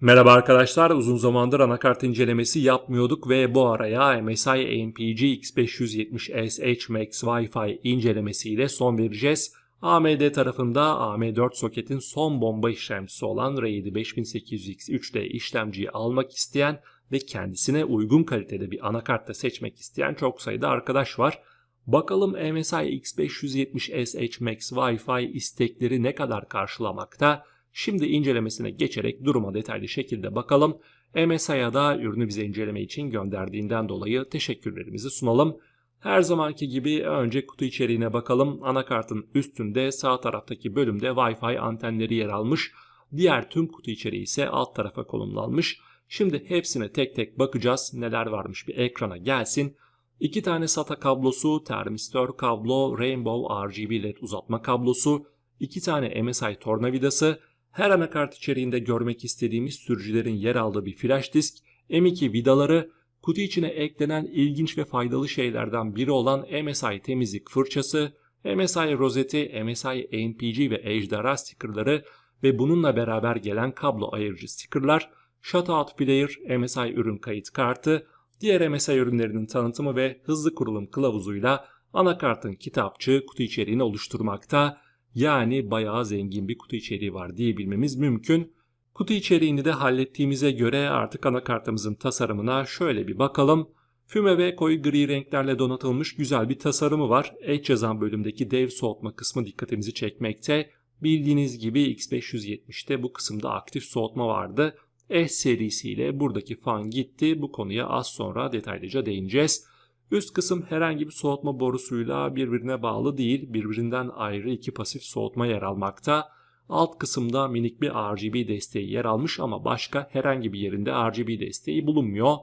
Merhaba arkadaşlar, uzun zamandır anakart incelemesi yapmıyorduk ve bu araya MSI AMPG X570SH Max Wi-Fi incelemesiyle son vereceğiz. AMD tarafında AM4 soketin son bomba işlemcisi olan Raid 5800X3D işlemciyi almak isteyen ve kendisine uygun kalitede bir anakart da seçmek isteyen çok sayıda arkadaş var. Bakalım MSI X570SH Max Wi-Fi istekleri ne kadar karşılamakta? Şimdi incelemesine geçerek duruma detaylı şekilde bakalım. MSI'ya da ürünü bize inceleme için gönderdiğinden dolayı teşekkürlerimizi sunalım. Her zamanki gibi önce kutu içeriğine bakalım. Anakartın üstünde sağ taraftaki bölümde Wi-Fi antenleri yer almış. Diğer tüm kutu içeriği ise alt tarafa konumlanmış. Şimdi hepsine tek tek bakacağız. Neler varmış bir ekrana gelsin. İki tane SATA kablosu, termistör kablo, Rainbow RGB LED uzatma kablosu, iki tane MSI tornavidası, her anakart içeriğinde görmek istediğimiz sürücülerin yer aldığı bir flash disk, M2 vidaları, kutu içine eklenen ilginç ve faydalı şeylerden biri olan MSI temizlik fırçası, MSI rozeti, MSI AMPG ve ejderha stickerları ve bununla beraber gelen kablo ayırıcı stickerlar, shutout player, MSI ürün kayıt kartı, diğer MSI ürünlerinin tanıtımı ve hızlı kurulum kılavuzuyla anakartın kitapçığı kutu içeriğini oluşturmakta. Yani bayağı zengin bir kutu içeriği var diyebilmemiz mümkün. Kutu içeriğini de hallettiğimize göre artık anakartımızın tasarımına şöyle bir bakalım. Füme ve koyu gri renklerle donatılmış güzel bir tasarımı var. Edge yazan bölümdeki dev soğutma kısmı dikkatimizi çekmekte. Bildiğiniz gibi X570'te bu kısımda aktif soğutma vardı. S serisiyle buradaki fan gitti. Bu konuya az sonra detaylıca değineceğiz. Üst kısım herhangi bir soğutma borusuyla birbirine bağlı değil, birbirinden ayrı iki pasif soğutma yer almakta. Alt kısımda minik bir RGB desteği yer almış ama başka herhangi bir yerinde RGB desteği bulunmuyor.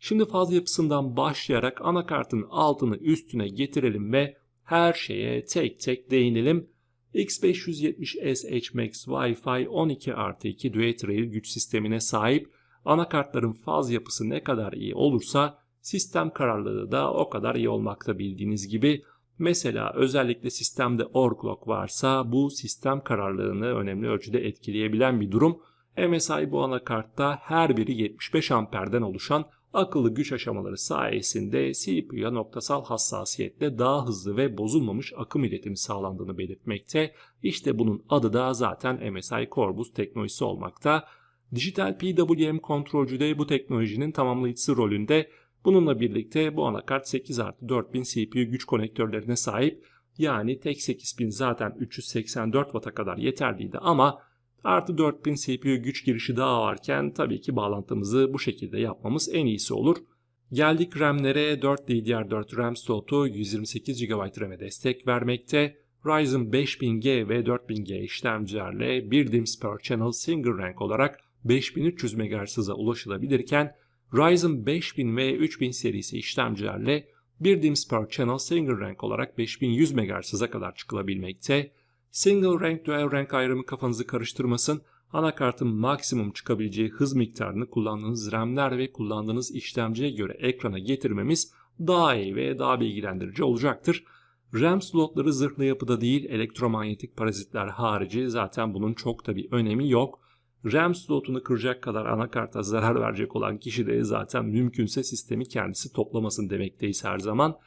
Şimdi faz yapısından başlayarak anakartın altını üstüne getirelim ve her şeye tek tek değinelim. X570SH Max Wi-Fi 12 artı 2 Duet Rail güç sistemine sahip anakartların faz yapısı ne kadar iyi olursa Sistem kararlılığı da o kadar iyi olmakta bildiğiniz gibi. Mesela özellikle sistemde overclock varsa bu sistem kararlılığını önemli ölçüde etkileyebilen bir durum. MSI bu anakartta her biri 75 amperden oluşan akıllı güç aşamaları sayesinde CPU'ya noktasal hassasiyetle daha hızlı ve bozulmamış akım iletimi sağlandığını belirtmekte. İşte bunun adı da zaten MSI Corbus teknolojisi olmakta. Dijital PWM kontrolcüde bu teknolojinin tamamlayıcısı rolünde Bununla birlikte bu anakart 8 artı 4000 CPU güç konektörlerine sahip. Yani tek 8000 zaten 384 Watt'a kadar yeterliydi ama artı 4000 CPU güç girişi daha varken tabii ki bağlantımızı bu şekilde yapmamız en iyisi olur. Geldik RAM'lere 4 DDR4 RAM slotu 128 GB RAM'e destek vermekte. Ryzen 5000G ve 4000G işlemcilerle 1 DIMMs per channel single rank olarak 5300 MHz'a ulaşılabilirken Ryzen 5000 ve 3000 serisi işlemcilerle bir DIMMs per channel single rank olarak 5100 MHz'a kadar çıkılabilmekte. Single rank dual rank ayrımı kafanızı karıştırmasın. Anakartın maksimum çıkabileceği hız miktarını kullandığınız RAM'ler ve kullandığınız işlemciye göre ekrana getirmemiz daha iyi ve daha bilgilendirici olacaktır. RAM slotları zırhlı yapıda değil elektromanyetik parazitler harici zaten bunun çok da bir önemi yok. RAM slotunu kıracak kadar anakarta zarar verecek olan kişi zaten mümkünse sistemi kendisi toplamasın demekteyiz her zaman.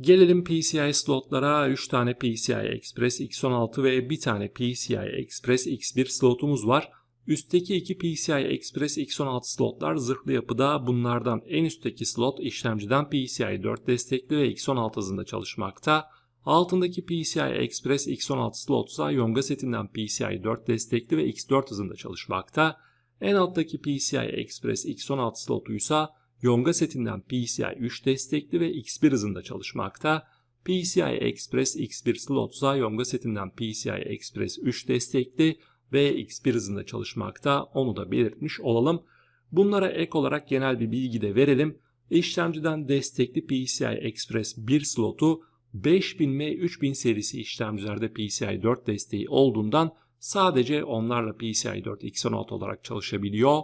Gelelim PCI slotlara 3 tane PCI Express X16 ve bir tane PCI Express X1 slotumuz var. Üstteki iki PCI Express X16 slotlar zırhlı yapıda bunlardan en üstteki slot işlemciden PCI 4 destekli ve X16 hızında çalışmakta. Altındaki PCI Express X16 slot ise Yonga setinden PCI 4 destekli ve X4 hızında çalışmakta. En alttaki PCI Express X16 slotu ise Yonga setinden PCI 3 destekli ve X1 hızında çalışmakta. PCI Express X1 slot ise Yonga setinden PCI Express 3 destekli ve X1 hızında çalışmakta. Onu da belirtmiş olalım. Bunlara ek olarak genel bir bilgi de verelim. İşlemciden destekli PCI Express 1 slotu 5000 ve 3000 serisi işlemcilerde PCI 4 desteği olduğundan sadece onlarla PCI 4 X16 olarak çalışabiliyor.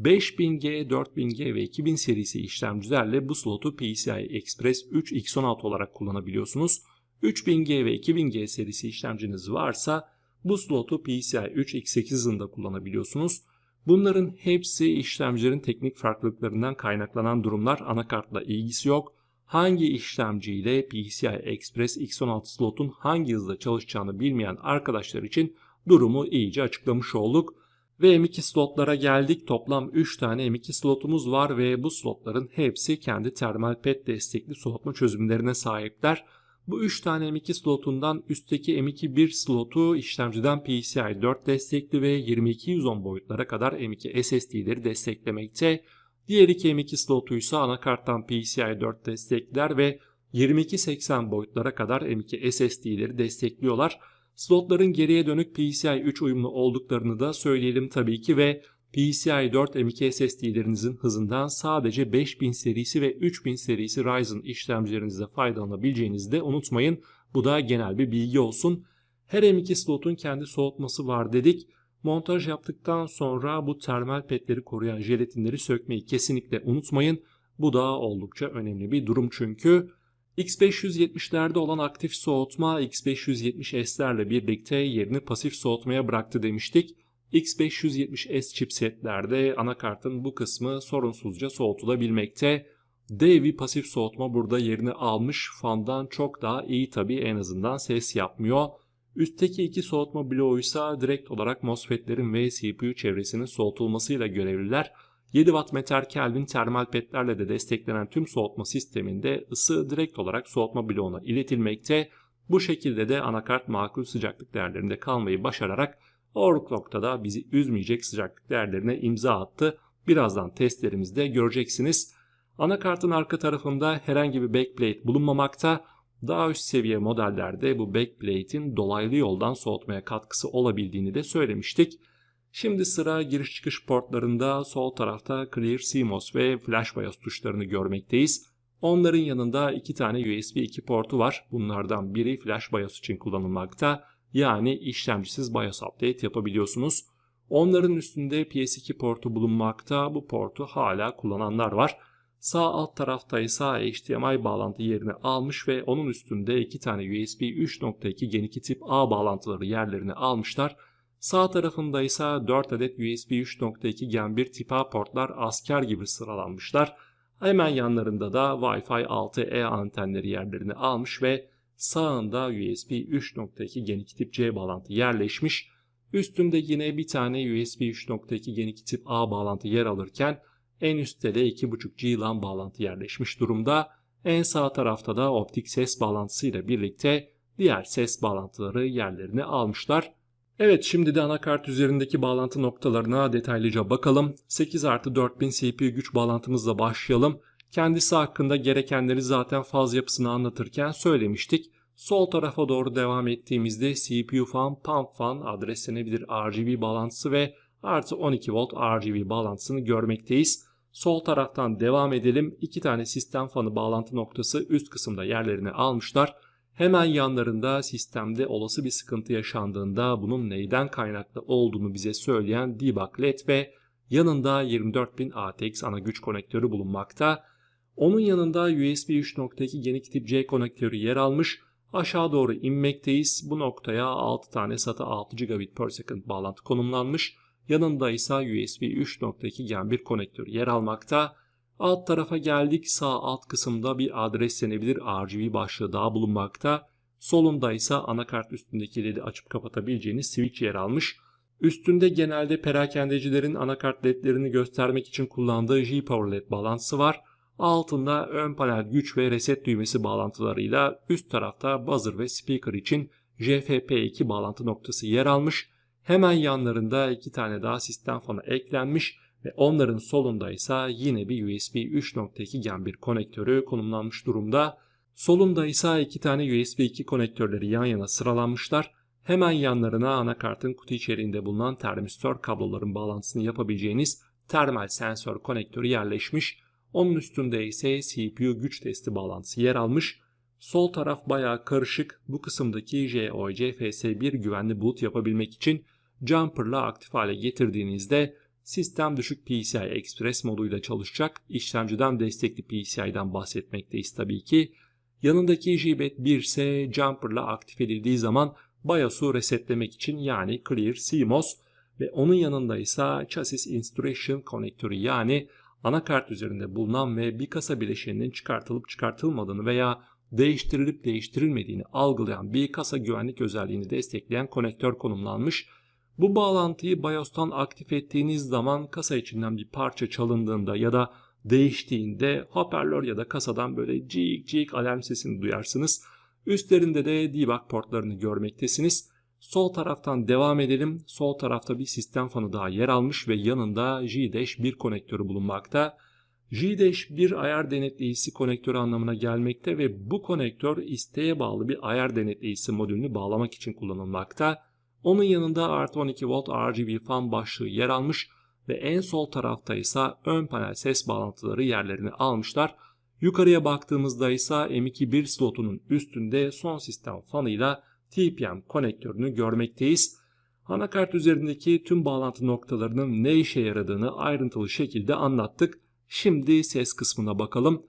5000G, 4000G ve 2000 serisi işlemcilerle bu slotu PCI Express 3 X16 olarak kullanabiliyorsunuz. 3000G ve 2000G serisi işlemciniz varsa bu slotu PCI 3 X8 hızında kullanabiliyorsunuz. Bunların hepsi işlemcilerin teknik farklılıklarından kaynaklanan durumlar anakartla ilgisi yok. Hangi işlemciyle PCI Express X16 slotun hangi hızla çalışacağını bilmeyen arkadaşlar için durumu iyice açıklamış olduk. Ve M2 slotlara geldik. Toplam 3 tane M2 slotumuz var ve bu slotların hepsi kendi termal pet destekli soğutma çözümlerine sahipler. Bu 3 tane M2 slotundan üstteki M2 1 slotu işlemciden PCI 4 destekli ve 2210 boyutlara kadar M2 SSD'leri desteklemekte. Diğer iki M2 slotu ise anakarttan PCI 4 destekler ve 2280 boyutlara kadar M2 SSD'leri destekliyorlar. Slotların geriye dönük PCI 3 uyumlu olduklarını da söyleyelim tabii ki ve PCI 4 M2 SSD'lerinizin hızından sadece 5000 serisi ve 3000 serisi Ryzen işlemcilerinizde faydalanabileceğinizi de unutmayın. Bu da genel bir bilgi olsun. Her M2 slotun kendi soğutması var dedik. Montaj yaptıktan sonra bu termal petleri koruyan jelatinleri sökmeyi kesinlikle unutmayın. Bu da oldukça önemli bir durum çünkü. X570'lerde olan aktif soğutma X570S'lerle birlikte yerini pasif soğutmaya bıraktı demiştik. X570S chipsetlerde anakartın bu kısmı sorunsuzca soğutulabilmekte. Devi pasif soğutma burada yerini almış fandan çok daha iyi tabi en azından ses yapmıyor. Üstteki iki soğutma bloğu ise direkt olarak MOSFET'lerin ve CPU çevresinin soğutulmasıyla görevliler. 7 Watt meter Kelvin termal petlerle de desteklenen tüm soğutma sisteminde ısı direkt olarak soğutma bloğuna iletilmekte. Bu şekilde de anakart makul sıcaklık değerlerinde kalmayı başararak overclock'ta bizi üzmeyecek sıcaklık değerlerine imza attı. Birazdan testlerimizde göreceksiniz. Anakartın arka tarafında herhangi bir backplate bulunmamakta. Daha üst seviye modellerde bu backplate'in dolaylı yoldan soğutmaya katkısı olabildiğini de söylemiştik. Şimdi sıra giriş çıkış portlarında sol tarafta Clear CMOS ve Flash BIOS tuşlarını görmekteyiz. Onların yanında iki tane USB 2 portu var. Bunlardan biri Flash BIOS için kullanılmakta. Yani işlemcisiz BIOS update yapabiliyorsunuz. Onların üstünde PS2 portu bulunmakta. Bu portu hala kullananlar var. Sağ alt tarafta ise HDMI bağlantı yerini almış ve onun üstünde iki tane USB 3.2 Gen 2 tip A bağlantıları yerlerini almışlar. Sağ tarafında ise 4 adet USB 3.2 Gen 1 tip A portlar asker gibi sıralanmışlar. Hemen yanlarında da Wi-Fi 6E antenleri yerlerini almış ve sağında USB 3.2 Gen 2 tip C bağlantı yerleşmiş. Üstünde yine bir tane USB 3.2 Gen 2 tip A bağlantı yer alırken en üstte de 2.5 G LAN bağlantı yerleşmiş durumda. En sağ tarafta da optik ses bağlantısıyla birlikte diğer ses bağlantıları yerlerini almışlar. Evet şimdi de anakart üzerindeki bağlantı noktalarına detaylıca bakalım. 8 artı 4000 CPU güç bağlantımızla başlayalım. Kendisi hakkında gerekenleri zaten faz yapısını anlatırken söylemiştik. Sol tarafa doğru devam ettiğimizde CPU fan, pump fan, adreslenebilir RGB bağlantısı ve artı 12 volt RGB bağlantısını görmekteyiz. Sol taraftan devam edelim. İki tane sistem fanı bağlantı noktası üst kısımda yerlerini almışlar. Hemen yanlarında sistemde olası bir sıkıntı yaşandığında bunun neyden kaynaklı olduğunu bize söyleyen debug led ve yanında 24000 ATX ana güç konektörü bulunmakta. Onun yanında USB 3.2 Gen 2 tip C konektörü yer almış. Aşağı doğru inmekteyiz. Bu noktaya 6 tane SATA 6 gigabit per second bağlantı konumlanmış. Yanında ise USB 3.2 Gen 1 konektörü yer almakta. Alt tarafa geldik. Sağ alt kısımda bir adreslenebilir RGB başlığı daha bulunmakta. Solunda ise anakart üstündeki LED'i açıp kapatabileceğiniz switch yer almış. Üstünde genelde perakendecilerin anakart ledlerini göstermek için kullandığı J-Power LED bağlantısı var. Altında ön panel güç ve reset düğmesi bağlantılarıyla üst tarafta buzzer ve speaker için JFP2 bağlantı noktası yer almış. Hemen yanlarında iki tane daha sistem fanı eklenmiş ve onların solunda ise yine bir USB 3.2 Gen 1 konektörü konumlanmış durumda. Solunda ise iki tane USB 2 konektörleri yan yana sıralanmışlar. Hemen yanlarına anakartın kutu içeriğinde bulunan termistör kabloların bağlantısını yapabileceğiniz termal sensör konektörü yerleşmiş. Onun üstünde ise CPU güç testi bağlantısı yer almış. Sol taraf bayağı karışık. Bu kısımdaki JOJ FS1 güvenli boot yapabilmek için Jumper'la aktif hale getirdiğinizde sistem düşük PCI Express moduyla çalışacak. İşlemciden destekli PCI'den bahsetmekteyiz tabii ki. Yanındaki JBET 1 ise Jumper'la aktif edildiği zaman BIOS'u resetlemek için yani Clear CMOS ve onun yanında ise Chassis Instruction konektörü yani anakart üzerinde bulunan ve bir kasa bileşeninin çıkartılıp çıkartılmadığını veya değiştirilip değiştirilmediğini algılayan bir kasa güvenlik özelliğini destekleyen konektör konumlanmış. Bu bağlantıyı BIOS'tan aktif ettiğiniz zaman kasa içinden bir parça çalındığında ya da değiştiğinde hoparlör ya da kasadan böyle cik cik alarm sesini duyarsınız. Üstlerinde de debug portlarını görmektesiniz. Sol taraftan devam edelim. Sol tarafta bir sistem fanı daha yer almış ve yanında J-1 konektörü bulunmakta. J-1 ayar denetleyicisi konektörü anlamına gelmekte ve bu konektör isteğe bağlı bir ayar denetleyicisi modülünü bağlamak için kullanılmakta. Onun yanında artı 12 volt RGB fan başlığı yer almış ve en sol tarafta ise ön panel ses bağlantıları yerlerini almışlar. Yukarıya baktığımızda ise M2.1 slotunun üstünde son sistem fanıyla TPM konektörünü görmekteyiz. Anakart üzerindeki tüm bağlantı noktalarının ne işe yaradığını ayrıntılı şekilde anlattık. Şimdi ses kısmına bakalım.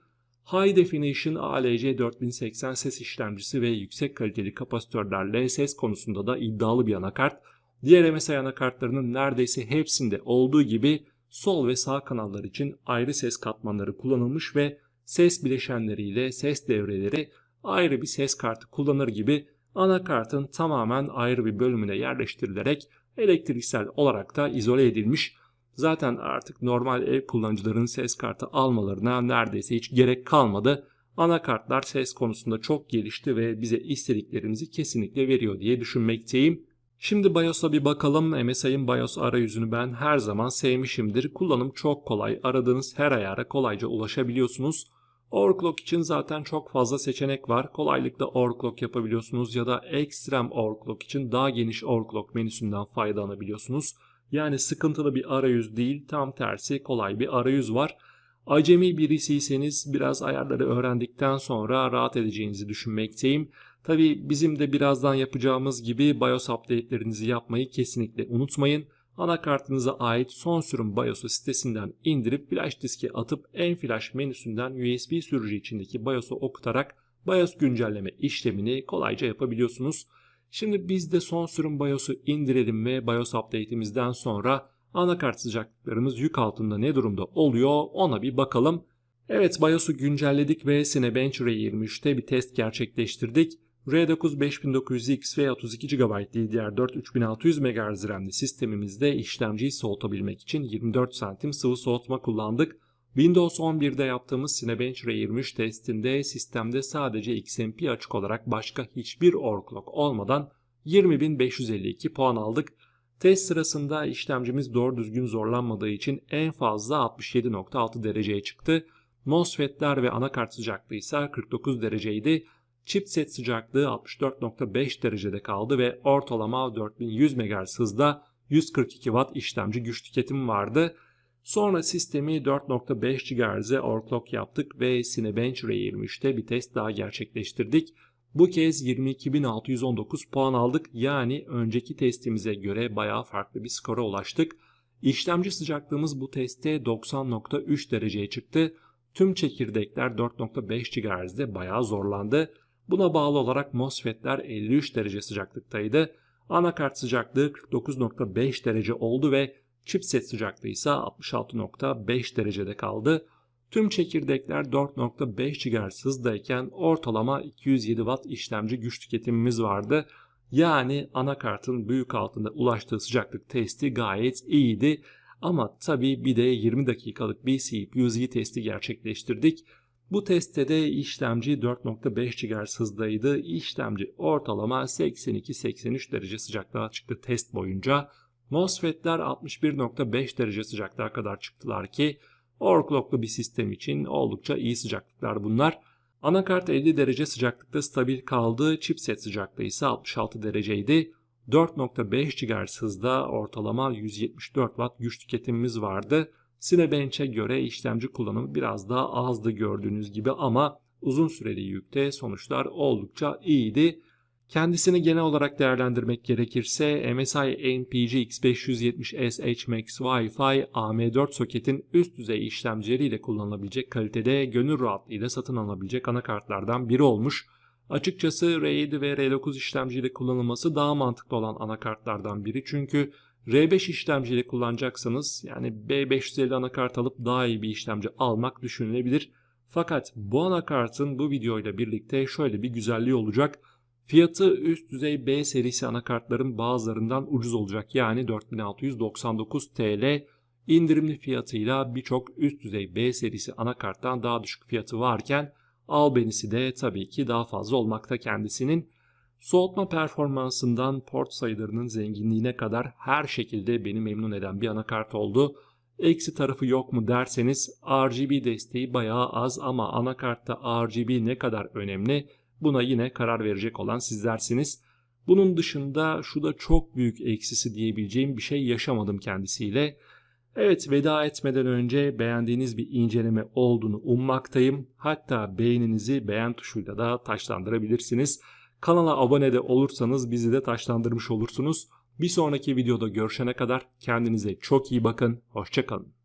High Definition ALC 4080 ses işlemcisi ve yüksek kaliteli kapasitörlerle ses konusunda da iddialı bir anakart. Diğer MSI anakartlarının neredeyse hepsinde olduğu gibi sol ve sağ kanallar için ayrı ses katmanları kullanılmış ve ses bileşenleriyle ses devreleri ayrı bir ses kartı kullanır gibi anakartın tamamen ayrı bir bölümüne yerleştirilerek elektriksel olarak da izole edilmiş. Zaten artık normal ev kullanıcıların ses kartı almalarına neredeyse hiç gerek kalmadı. Anakartlar ses konusunda çok gelişti ve bize istediklerimizi kesinlikle veriyor diye düşünmekteyim. Şimdi BIOS'a bir bakalım. MSI'ın BIOS arayüzünü ben her zaman sevmişimdir. Kullanım çok kolay. Aradığınız her ayara kolayca ulaşabiliyorsunuz. Overclock için zaten çok fazla seçenek var. Kolaylıkla overclock yapabiliyorsunuz ya da ekstrem overclock için daha geniş overclock menüsünden faydalanabiliyorsunuz. Yani sıkıntılı bir arayüz değil, tam tersi kolay bir arayüz var. Acemi birisiyseniz biraz ayarları öğrendikten sonra rahat edeceğinizi düşünmekteyim. Tabi bizim de birazdan yapacağımız gibi BIOS update'lerinizi yapmayı kesinlikle unutmayın. Anakartınıza ait son sürüm BIOS'u sitesinden indirip flash diske atıp en flash menüsünden USB sürücü içindeki BIOS'u okutarak BIOS güncelleme işlemini kolayca yapabiliyorsunuz. Şimdi biz de son sürüm BIOS'u indirelim ve BIOS update'imizden sonra anakart sıcaklıklarımız yük altında ne durumda oluyor ona bir bakalım. Evet BIOS'u güncelledik ve Cinebench R23'te bir test gerçekleştirdik. R9 5900X ve 32 GB DDR4 3600 MHz RAM'li sistemimizde işlemciyi soğutabilmek için 24 santim sıvı soğutma kullandık. Windows 11'de yaptığımız Cinebench R23 testinde sistemde sadece XMP açık olarak başka hiçbir overclock olmadan 20.552 puan aldık. Test sırasında işlemcimiz doğru düzgün zorlanmadığı için en fazla 67.6 dereceye çıktı. MOSFET'ler ve anakart sıcaklığı ise 49 dereceydi. Chipset sıcaklığı 64.5 derecede kaldı ve ortalama 4100 MHz hızda 142 Watt işlemci güç tüketimi vardı. Sonra sistemi 4.5 GHz'e overclock yaptık ve Cinebench R23'te bir test daha gerçekleştirdik. Bu kez 22.619 puan aldık yani önceki testimize göre bayağı farklı bir skora ulaştık. İşlemci sıcaklığımız bu testte 90.3 dereceye çıktı. Tüm çekirdekler 4.5 GHz'de bayağı zorlandı. Buna bağlı olarak MOSFET'ler 53 derece sıcaklıktaydı. Anakart sıcaklığı 49.5 derece oldu ve chipset sıcaklığı ise 66.5 derecede kaldı. Tüm çekirdekler 4.5 GHz hızdayken ortalama 207 Watt işlemci güç tüketimimiz vardı. Yani anakartın büyük altında ulaştığı sıcaklık testi gayet iyiydi. Ama tabi bir de 20 dakikalık bir CPU-Z testi gerçekleştirdik. Bu testte de işlemci 4.5 GHz hızdaydı. İşlemci ortalama 82-83 derece sıcaklığa çıktı test boyunca. MOSFET'ler 61.5 derece sıcaklığa kadar çıktılar ki overclocklu bir sistem için oldukça iyi sıcaklıklar bunlar. Anakart 50 derece sıcaklıkta stabil kaldı. Chipset sıcaklığı ise 66 dereceydi. 4.5 GHz hızda ortalama 174 Watt güç tüketimimiz vardı. Cinebench'e göre işlemci kullanımı biraz daha azdı gördüğünüz gibi ama uzun süreli yükte sonuçlar oldukça iyiydi. Kendisini genel olarak değerlendirmek gerekirse MSI NPG X570S H-Max Wi-Fi AM4 soketin üst düzey işlemcileriyle kullanılabilecek kalitede gönül rahatlığıyla satın alınabilecek anakartlardan biri olmuş. Açıkçası R7 ve R9 işlemciyle kullanılması daha mantıklı olan anakartlardan biri çünkü R5 işlemciyle kullanacaksanız yani B550 anakart alıp daha iyi bir işlemci almak düşünülebilir. Fakat bu anakartın bu videoyla birlikte şöyle bir güzelliği olacak. Fiyatı üst düzey B serisi anakartların bazılarından ucuz olacak. Yani 4699 TL indirimli fiyatıyla birçok üst düzey B serisi anakarttan daha düşük fiyatı varken albenisi de tabii ki daha fazla olmakta kendisinin. Soğutma performansından port sayılarının zenginliğine kadar her şekilde beni memnun eden bir anakart oldu. Eksi tarafı yok mu derseniz RGB desteği bayağı az ama anakartta RGB ne kadar önemli buna yine karar verecek olan sizlersiniz. Bunun dışında şu da çok büyük eksisi diyebileceğim bir şey yaşamadım kendisiyle. Evet veda etmeden önce beğendiğiniz bir inceleme olduğunu ummaktayım. Hatta beğeninizi beğen tuşuyla da taşlandırabilirsiniz. Kanala abone de olursanız bizi de taşlandırmış olursunuz. Bir sonraki videoda görüşene kadar kendinize çok iyi bakın. Hoşçakalın.